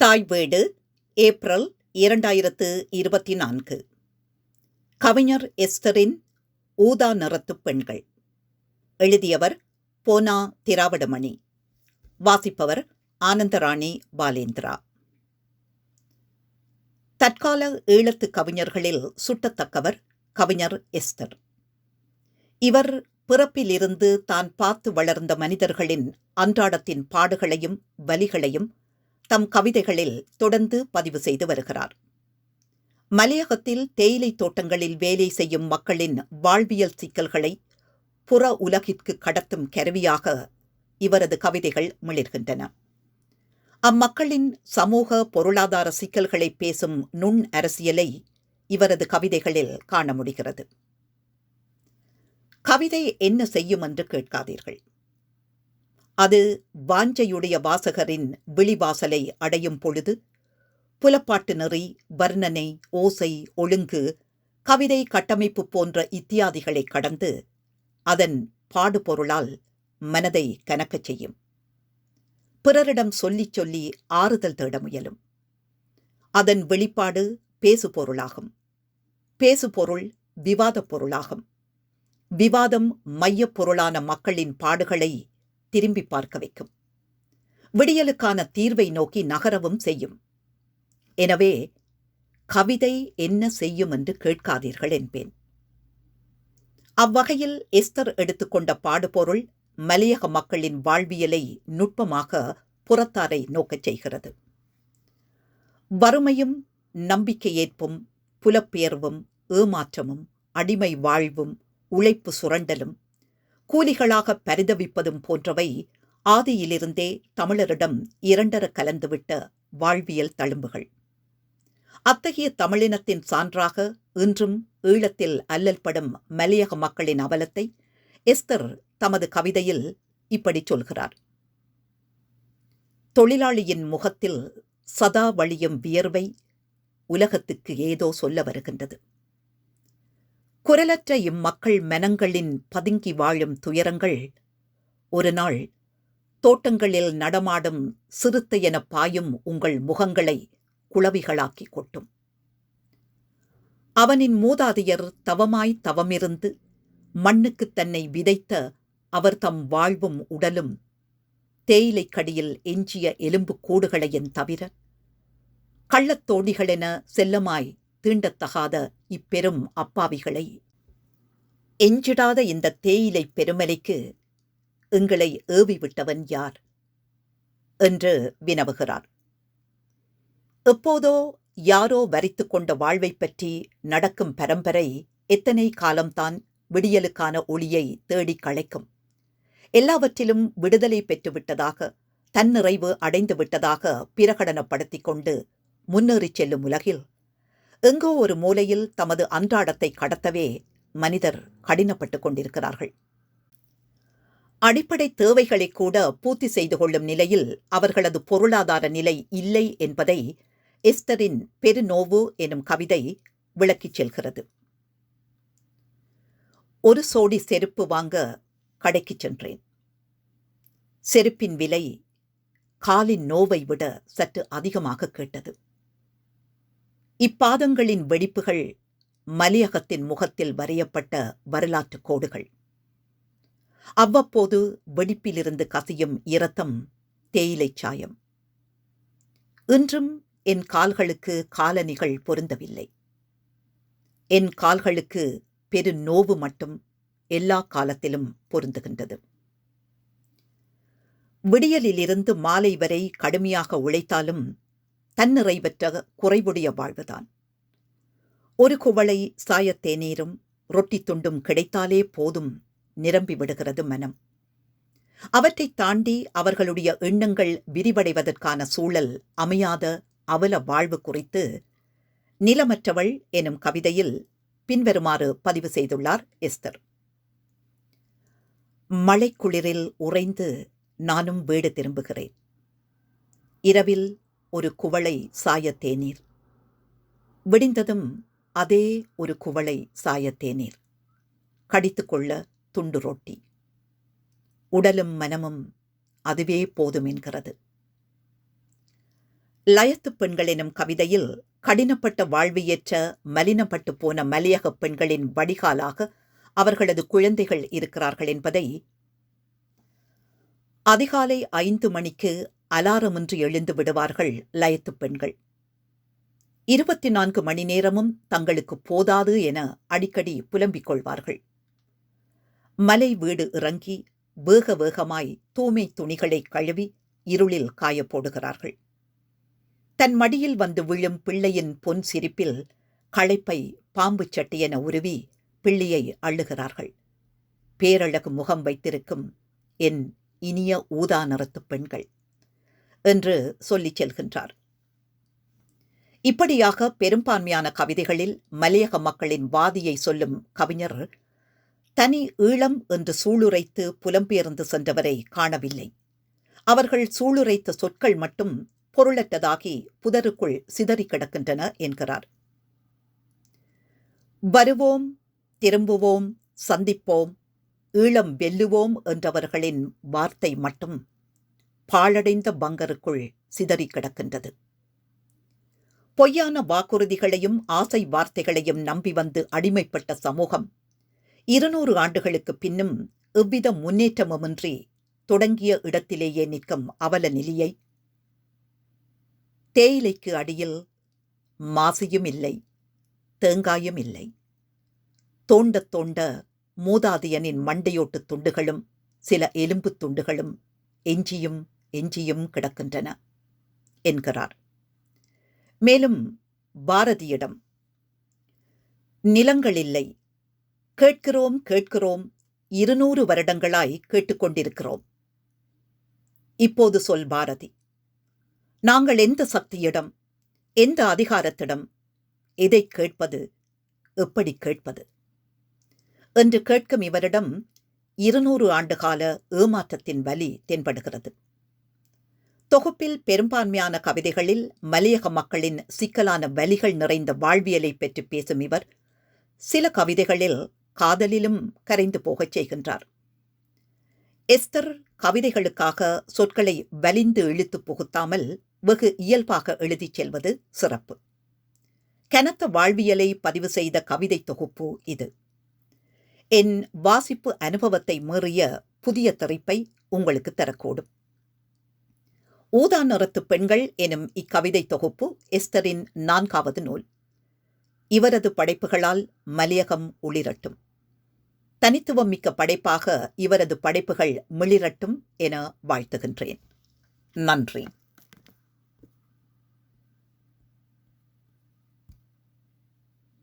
தாய் வீடு ஏப்ரல் இரண்டாயிரத்து இருபத்தி நான்கு. கவிஞர் எஸ்தரின் ஊதா நிறத்து பெண்கள். எழுதியவர் போனா திராவிடமணி. வாசிப்பவர் ஆனந்தராணி பாலேந்திரா. தற்கால ஈழத்து கவிஞர்களில் சுட்டத்தக்கவர் கவிஞர் எஸ்தர். இவர் பிறப்பிலிருந்து தான் பார்த்து வளர்ந்த மனிதர்களின் அன்றாடத்தின் பாடுகளையும் வலிகளையும் தம் கவிதைகளில் தொடர்ந்து பதிவு செய்து வருகிறார். மலையகத்தில் தேயிலை தோட்டங்களில் வேலை செய்யும் மக்களின் வாழ்வியல் சிக்கல்களை புற உலகிற்கு கடத்தும் கருவியாக இவரது கவிதைகள் மிளிர்கின்றன. அம்மக்களின் சமூக பொருளாதார சிக்கல்களை பேசும் நுண் அரசியலை இவரது கவிதைகளில் காண முடிகிறது. கவிதை என்ன செய்யும் என்று கேட்காதீர்கள். அது வாஞ்சையுடைய வாசகரின் விழிவாசலை அடையும் பொழுது புலப்பாட்டு நெறி வர்ணனை ஓசை ஒழுங்கு கவிதை கட்டமைப்பு போன்ற இத்தியாதிகளை கடந்து அதன் பாடுபொருளால் மனதை கனக்கச் செய்யும். பிறரிடம் சொல்லிச் சொல்லி ஆறுதல் தேட முயலும். அதன் வெளிப்பாடு பேசுபொருளாகும். பேசுபொருள் விவாதப் பொருளாகும். விவாதம் மையப் பொருளான மக்களின் பாடுகளை திரும்பி பார்க்க வைக்கும். விடியலுக்கான தீர்வை நோக்கி நகரவும் செய்யும். எனவே கவிதை என்ன செய்யும் என்று கேட்காதீர்கள் என்பேன். அவ்வகையில் எஸ்தர் எடுத்துக்கொண்ட பாடுபொருள் மலையக மக்களின் வாழ்வியலை நுட்பமாக புறத்தாரை நோக்கச் செய்கிறது. வறுமையும் நம்பிக்கையேற்பும் புலப்பெயர்வும் ஏமாற்றமும் அடிமை வாழ்வும் உழைப்பு சுரண்டலும் கூலிகளாக பரிதவிப்பதும் போன்றவை ஆதியிலிருந்தே தமிழரிடம் இரண்டர கலந்துவிட்ட வாழ்வியல் தழும்புகள். அத்தகைய தமிழினத்தின் சான்றாக இன்றும் ஈழத்தில் அல்லல்படும் மலையக மக்களின் அவலத்தை எஸ்தர் தமது கவிதையில் இப்படி சொல்கிறார். தொழிலாளியின் முகத்தில் சதா வழியும் வியர்வை உலகத்துக்கு ஏதோ சொல்ல வருகின்றது. குரலற்ற இம்மக்கள் மனங்களின் பதுங்கி வாழும் துயரங்கள். ஒரு நாள் தோட்டங்களில் நடமாடும் சிறுத்தை என பாயும் உங்கள் முகங்களை குளவிகளாக்கி கொட்டும். அவனின் மூதாதையர் தவமாய் தவமிருந்து மண்ணுக்கு தன்னை விதைத்த அவர் தம் வாழ்வும் உடலும் தேயிலைக் கடியில் எஞ்சிய எலும்பு கூடுகளையும் தவிர கள்ளத்தோடிகளென செல்லமாய் தீண்டத்தகாத இப்பெரும் அப்பாவிகளை. எஞ்சிடாத இந்த தேயிலை பெருமலைக்கு எங்களை ஏவிவிட்டவன் யார்? என்று வினவுகிறார். எப்போதோ யாரோ வரித்து கொண்ட வாழ்வைப் பற்றி நடக்கும் பரம்பரை எத்தனை காலம்தான் விடியலுக்கான ஒளியை தேடிக் களைக்கும். எல்லாவற்றிலும் விடுதலை பெற்றுவிட்டதாக தன்னிறைவு அடைந்து விட்டதாக பிரகடனப்படுத்திக் கொண்டு முன்னேறிச் செல்லும் உலகில் எங்கோ ஒரு மூலையில் தமது அன்றாடத்தை கடத்தவே மனிதர் கடினப்பட்டுக் கொண்டிருக்கிறார்கள். அடிப்படை தேவைகளை கூட பூர்த்தி செய்து கொள்ளும் நிலையில் அவர்களது பொருளாதார நிலை இல்லை என்பதை எஸ்தரின் பெருநோவு எனும் கவிதை விளக்கிச் செல்கிறது. ஒரு சோடி செருப்பு வாங்க கடைக்குச் சென்றேன். செருப்பின் விலை காலின் நோவை விட சற்று அதிகமாக கேட்டது. இப்பாதங்களின் வெடிப்புகள் மலையகத்தின் முகத்தில் வரையப்பட்ட வரலாற்று கோடுகள். அவ்வப்போது வெடிப்பிலிருந்து கசியும் இரத்தம் தேயிலைச் சாயம். இன்றும் என் கால்களுக்கு காலணிகள் பொருந்தவில்லை. என் கால்களுக்கு பெரு நோவு மட்டும் எல்லா காலத்திலும் பொருந்துகின்றது. விடியலிலிருந்து மாலை வரை கடுமையாக உழைத்தாலும் தன்னிறைவற்ற குறைவுடைய வாழ்வுதான். ஒரு குவளை சாயத்தேநீரும் ரொட்டி துண்டும் கிடைத்தாலே போதும் நிரம்பி விடுகிறது மனம். அவற்றைத் தாண்டி அவர்களுடைய எண்ணங்கள் விரிவடைவதற்கான சூழல் அமையாத அவல வாழ்வு குறித்து நிலமற்றவள் எனும் கவிதையில் பின்வருமாறு பதிவு செய்துள்ளார் எஸ்தர். மழைக்குளிரில் உறைந்து நானும் வீடு திரும்புகிறேன். இரவில் ஒரு குவளை சாயத்தேநீர். விடிந்ததும் அதே ஒரு குவளை சாயத்தேநீர். கடித்துக்கொள்ள துண்டு ரொட்டி. உடலும் மனமும் அதுவே போதும் என்கிறது. லயத்துப் பெண்கள் எனும் கவிதையில் கடினப்பட்ட வாழ்வியற்ற மலினப்பட்டு போன மலையக பெண்களின் வடிகாலாக அவர்களது குழந்தைகள் இருக்கிறார்கள் என்பதை அதிகாலை ஐந்து மணிக்கு அலாரமின்றி எழுந்து விடுவார்கள் லயத்துப் பெண்கள். இருபத்தி நான்கு மணி நேரமும் தங்களுக்கு போதாது என அடிக்கடி புலம்பிக் கொள்வார்கள். மலை வீடு இறங்கி வேக வேகமாய் தூய்மை துணிகளை கழுவி இருளில் காயப்போடுகிறார்கள் தன் மடியில் வந்து விழும் பிள்ளையின் பொன் சிரிப்பில் களைப்பை பாம்பு சட்டியென உருவி பிள்ளையை அள்ளுகிறார்கள். பேரழகு முகம் வைத்திருக்கும் என் இனிய ஊதா நிறத்துப் பெண்கள். என்று சொல்லிச் செல்கின்றார். இப்படியாக பெரும்பான்மையான கவிதைகளில் மலையக மக்களின் வாதியை சொல்லும் கவிஞர் தனி ஈழம் என்று சூளுரைத்து புலம்பெயர்ந்து சென்றவரை காணவில்லை. அவர்கள் சூளுரைத்த சொற்கள் மட்டும் பொருளற்றதாகி புதருக்குள் சிதறி கிடக்கின்றன என்கிறார். வருவோம் திரும்புவோம் சந்திப்போம் ஈழம் வெல்லுவோம் என்றவர்களின் வார்த்தை மட்டும் பாழடைந்த பங்கருக்குள் சிதறி கிடக்கின்றது. பொய்யான வாக்குறுதிகளையும் ஆசை வார்த்தைகளையும் நம்பி வந்து அடிமைப்பட்ட சமூகம் இருநூறு ஆண்டுகளுக்கு பின்னும் எவ்வித முன்னேற்றமுமின்றி தொடங்கிய இடத்திலேயே நிற்கும் அவல நிலையை தேயிலைக்கு அடியில் மாசியும் இல்லை தேங்காயும் இல்லை. தோண்டத் தோண்ட மூதாதையனின் மண்டையோட்டு துண்டுகளும் சில எலும்புத் துண்டுகளும் எஞ்சியும் எஞ்சியும் கிடக்கின்றன என்கிறார். மேலும் பாரதியிடம் நிலங்கள் இல்லை கேட்கிறோம் கேட்கிறோம் இருநூறு வருடங்களாய் கேட்டுக்கொண்டிருக்கிறோம். இப்போது சொல் பாரதி நாங்கள் எந்த சக்தியிடம் எந்த அதிகாரத்திடம் எதை கேட்பது எப்படி கேட்பது? என்று கேட்கும் இவரிடம் இருநூறு ஆண்டுகால ஏமாற்றத்தின் வலி தென்படுகிறது. தொகுப்பில் பெரும்பான்மையான கவிதைகளில் மலையக மக்களின் சிக்கலான வலிகள் நிறைந்த வாழ்வியலை பற்றி பேசும் இவர் சில கவிதைகளில் காதலிலும் கரைந்து போகச் செய்கின்றார். எஸ்தர் கவிதைகளுக்காக சொற்களை வலிந்து இழுத்து புகுத்தாமல் வெகு இயல்பாக எழுதிச் செல்வது சிறப்பு. கனத்த வாழ்வியலை பதிவு செய்த கவிதை தொகுப்பு இது. என் வாசிப்பு அனுபவத்தை மீறிய புதிய திரைப்பை உங்களுக்கு தரக்கூடும். ஊதா நிறத்து பெண்கள் எனும் இக்கவிதை தொகுப்பு எஸ்தரின் நான்காவது நூல். இவரது படைப்புகளால் மலையகம் ஒளிரட்டும் தனித்துவம் மிக்க படைப்பாக இவரது படைப்புகள் மிளிரட்டும் என வாழ்த்துகின்றேன். நன்றி.